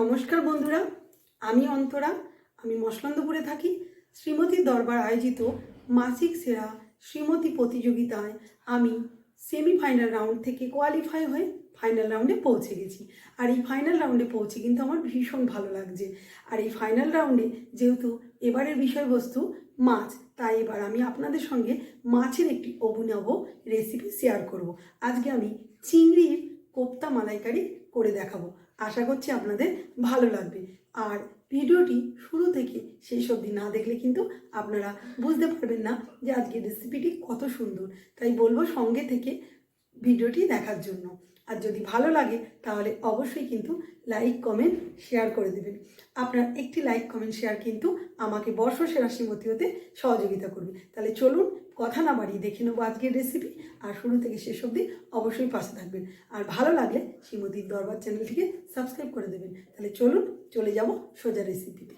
নমস্কার বন্ধুরা, আমি অন্তরা, আমি মসলন্দপুরে থাকি। শ্রীমতীর দরবার আয়োজিত মাসিক সেরা শ্রীমতী প্রতিযোগিতায় আমি সেমিফাইনাল রাউন্ড থেকে কোয়ালিফাই হয়ে ফাইনাল রাউন্ডে পৌঁছে গেছি। আর এই ফাইনাল রাউন্ডে পৌঁছে কিন্তু আমার ভীষণ ভালো লাগছে। আর এই ফাইনাল রাউন্ডে যেহেতু এবারের বিষয়বস্তু মাছ, তাই এবার আমি আপনাদের সঙ্গে মাছের একটি অভিনব রেসিপি শেয়ার করব। আজকে আমি চিংড়ির কোপ্তা মালাইকারি করে দেখাবো। আশা করছি আপনাদের ভালো লাগবে। আর ভিডিওটি শুরু থেকে শেষ অবধি না দেখলে কিন্তু আপনারা বুঝতে পারবেন না যে আজকের রেসিপিটি কত সুন্দর। তাই বলব সঙ্গে থেকে ভিডিওটি দেখার জন্য। আর যদি ভালো লাগে তাহলে অবশ্যই কিন্তু লাইক কমেন্ট শেয়ার করে দেবেন। আপনার একটি লাইক কমেন্ট শেয়ার কিন্তু আমাকে বর্ষ সেরা শ্রীমতী হতে সহযোগিতা করবে। তাহলে চলুন কথা না বাড়িয়ে দেখে নেব আজকের রেসিপি আর শুরু থেকে শেষ অবধি অবশ্যই পাশে থাকবেন। আর ভালো লাগলে শ্রীমতির দরবার চ্যানেলটিকে সাবস্ক্রাইব করে দেবেন। তাহলে চলুন চলে যাব সোজা রেসিপিতে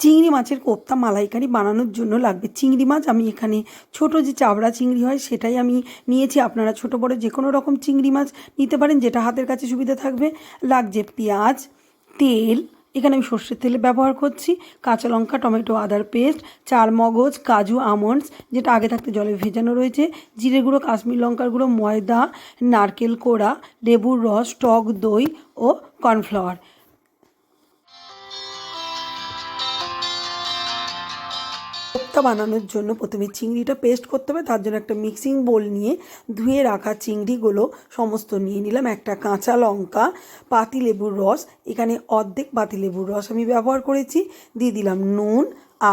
চিংড়ি মাছের কোপ্তা মালাইকারি বানানোর জন্য লাগবে। চিংড়ি মাছ আমি এখানে ছোট যে চাবড়া চিংড়ি হয় সেটাই আমি নিয়েছি। আপনারা ছোট বড় যে কোনো রকম চিংড়ি মাছ নিতে পারেন, যেটা হাতের কাছে সুবিধা থাকবে। লাগছে পেঁয়াজ, তেল, এখানে আমি সর্ষের তেল ব্যবহার করছি, কাঁচা লঙ্কা, টমেটো, আদার পেস্ট চার মগজ, কাজু, আমন্ডস, যেটা আগে থাকতে জলে ভেজানো রয়েছে, জিরে গুঁড়ো, কাশ্মীর লঙ্কার গুঁড়ো, ময়দা, নারকেল কোড়া, লেবুর রস, টক দই ও কর্নফ্লাওয়ার। কোপ্তা বানানোর জন্য প্রথমে চিংড়িটা পেস্ট করতে হবে, তার জন্য একটা মিক্সিং বোল নিয়ে ধুয়ে রাখা চিংড়িগুলো সমস্ত নিয়ে নিলাম। একটা কাঁচা লঙ্কা পাতি লেবুর রস, এখানে অর্ধেক পাতি লেবুর রস আমি ব্যবহার করেছি। দিয়ে দিলাম নুন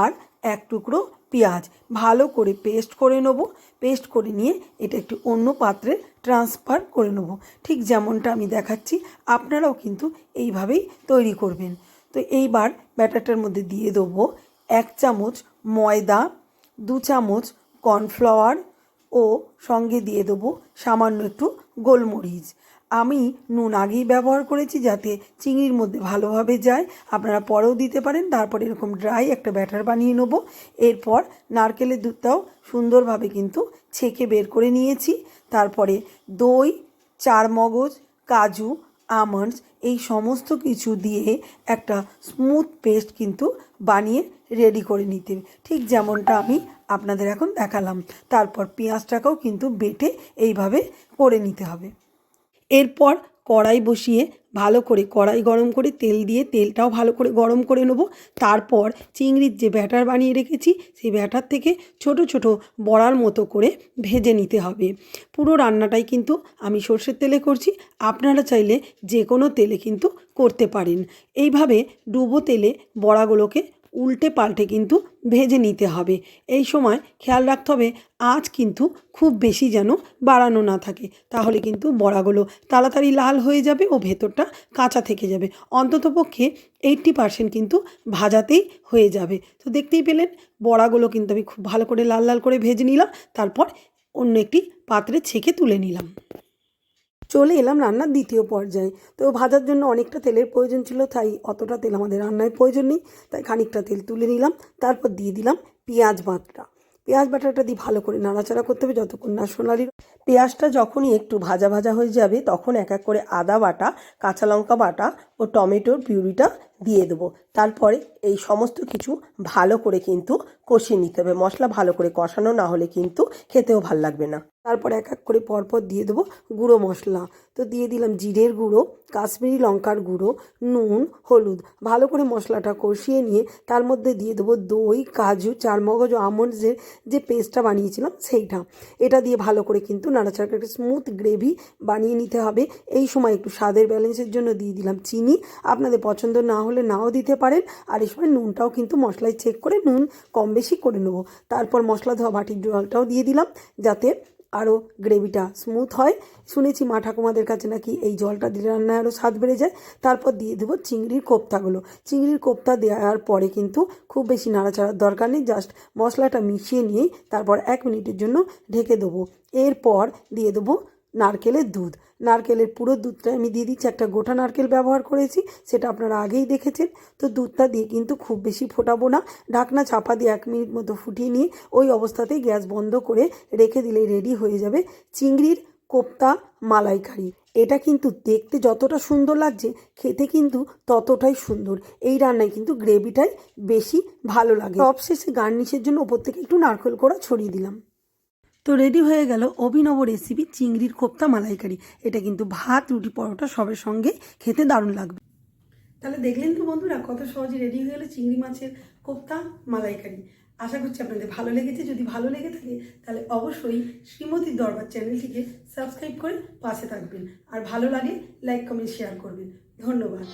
আর এক টুকরো পেঁয়াজ। ভালো করে পেস্ট করে নেব। পেস্ট করে নিয়ে এটা একটি অন্য পাত্রে ট্রান্সফার করে নেব। ঠিক যেমনটা আমি দেখাচ্ছি, আপনারাও কিন্তু এইভাবেই তৈরি করবেন। তো এইবার ব্যাটারটার মধ্যে দিয়ে দেবো এক চামচ ময়দা, দু চামচ কর্নফ্লাওয়ার ও সঙ্গে দিয়ে দেবো সামান্য একটু গোলমরিচ। আমি নুন আগেই ব্যবহার করেছি যাতে চিংড়ির মধ্যে ভালোভাবে যায়। আপনারা পরেও দিতে পারেন, তারপর এরকম ড্রাই একটা ব্যাটার বানিয়ে নেব। এরপর নারকেলের দুধটাও সুন্দরভাবে কিন্তু ছেঁকে বের করে নিয়েছি। তারপরে দই চার মগজ কাজু আমন্ডস এই সমস্ত কিছু দিয়ে একটা স্মুথ পেস্ট কিন্তু বানিয়ে রেডি করে নিতে। ঠিক যেমনটা আমি আপনাদের এখন দেখালাম তারপর পেঁয়াজটাকেও কিন্তু বেটে এইভাবে করে নিতে হবে এরপর কড়াই বসিয়ে ভালো করে, কড়াই গরম করে তেল দিয়ে তেলটাও ভালো করে গরম করে নেব। তারপর চিংড়ির যে ব্যাটার বানিয়ে রেখেছি, সেই ব্যাটার থেকে ছোট ছোট বড়ার মতো করে ভেজে নিতে হবে। পুরো রান্নাটাই কিন্তু আমি সর্ষের তেলে করছি। আপনারা চাইলে যে কোনো তেলে কিন্তু করতে পারেন। এইভাবে ডুবো তেলে বড়াগুলোকে উল্টে পাল্টে কিন্তু ভেজে নিতে হবে। এই সময় খেয়াল রাখতে হবে, আঁচ কিন্তু খুব বেশি যেন বাড়ানো না থাকে। তাহলে কিন্তু বড়াগুলো তাড়াতাড়ি লাল হয়ে যাবে ও ভেতরটা কাঁচা থেকে যাবে। অন্ততপক্ষে এইট্টি পারসেন্ট কিন্তু ভাজাতেই হয়ে যাবে। তো দেখতেই পেলেন, বড়াগুলো কিন্তু আমি খুব ভালো করে লাল লাল করে ভেজে নিলাম, তারপর অন্য একটি পাত্রে ছেঁকে তুলে নিলাম। চলে এলাম রান্নার দ্বিতীয় পর্যায়ে। তো ভাজার জন্য অনেকটা তেলের প্রয়োজন ছিল, তাই অতটা তেল আমাদের রান্নায় প্রয়োজন নেই। তাই খানিকটা তেল তুলে নিলাম, তারপর দিয়ে দিলাম পেঁয়াজ বাটা। পেঁয়াজ বাটাটা দিয়ে ভালো করে নাড়াচাড়া করতে হবে যতক্ষণ না সোনালি পেঁয়াজটা যখনই একটু ভাজা ভাজা হয়ে যাবে, তখন এক এক করে আদা বাটা, কাঁচা লঙ্কা বাটা ও টমেটোর পিউরিটা দিয়ে দেবো। তারপরে এই সমস্ত কিছু ভালো করে কিন্তু কষিয়ে নিতে হবে। মশলা ভালো করে কষানো না হলে কিন্তু খেতেও ভালো লাগবে না। তারপর এক এক করে পরপর দিয়ে দেবো গুঁড়ো মশলা। তো দিয়ে দিলাম জিরের গুঁড়ো, কাশ্মীরি লঙ্কার গুঁড়ো, নুন, হলুদ। ভালো করে মশলাটা কষিয়ে নিয়ে তার মধ্যে দিয়ে দেবো দই, কাজু, চারমগজ ও আমন্ডসের যে পেস্টটা বানিয়েছিলাম সেইটা। এটা দিয়ে ভালো করে কিন্তু নাড়াচাড়া একটা স্মুথ গ্রেভি বানিয়ে নিতে হবে। এই সময় একটু স্বাদের ব্যালেন্সের জন্য দিয়ে দিলাম চিনি। আপনাদের পছন্দ না হলে নাও দিতে পারেন। আর এই সময় নুনটাও কিন্তু মশলায় চেক করে নুন কম বেশি করে নেব। তারপর মশলা ধোয়া বাটির জলটাও দিয়ে দিলাম যাতে আরও গ্রেভিটা স্মুথ হয়। শুনেছি মা ঠাকুমাদের কাছে নাকি এই জলটা দিলে রান্নায় আরও স্বাদ বেড়ে যায়। তারপর দিয়ে দেবো চিংড়ির কোপ্তাগুলো। চিংড়ির কোপ্তা দেওয়ার পরে কিন্তু খুব বেশি নাড়াচাড়ার দরকার নেই। জাস্ট মশলাটা মিশিয়ে নিয়েই তারপর এক মিনিটের জন্য ঢেকে দেবো। এরপর দিয়ে দেবো নারকেলের দুধ। নারকেলের পুরো দুধটা আমি দিয়ে দিচ্ছি। একটা গোটা নারকেল ব্যবহার করেছি, সেটা আপনারা আগেই দেখেছেন। তো দুধটা দিয়ে কিন্তু খুব বেশি ফোটাবো না। ঢাকনা চাপা দিয়ে এক মিনিট মতো ফুটিয়ে নিয়ে ওই অবস্থাতেই গ্যাস বন্ধ করে রেখে দিলে রেডি হয়ে যাবে চিংড়ির কোপ্তা মালাইকারি। এটা কিন্তু দেখতে যতটা সুন্দর লাগছে, খেতে কিন্তু ততটাই সুন্দর। এই রান্নায় কিন্তু গ্রেভিটাই বেশি ভালো লাগে। সবশেষে গার্নিশের জন্য ওপর থেকে একটু নারকেল কোড়া ছড়িয়ে দিলাম। তো রেডি হয়ে গেল অভিনব রেসিপি চিংড়ির কোপ্তা মালাইকারি। এটা কিন্তু ভাত, রুটি, পরোটা সবের সঙ্গে খেতে দারুণ লাগবে। তাহলে দেখলেন তো বন্ধুরা কত সহজে রেডি হয়ে গেলো চিংড়ি মাছের কোপ্তা মালাইকারি। আশা করছি আপনাদের ভালো লেগেছে। যদি ভালো লেগে থাকে, তাহলে অবশ্যই শ্রীমতীর দরবার চ্যানেলটিকে সাবস্ক্রাইব করে পাশে থাকবেন। আর ভালো লাগে লাইক কমেন্ট শেয়ার করবেন। ধন্যবাদ।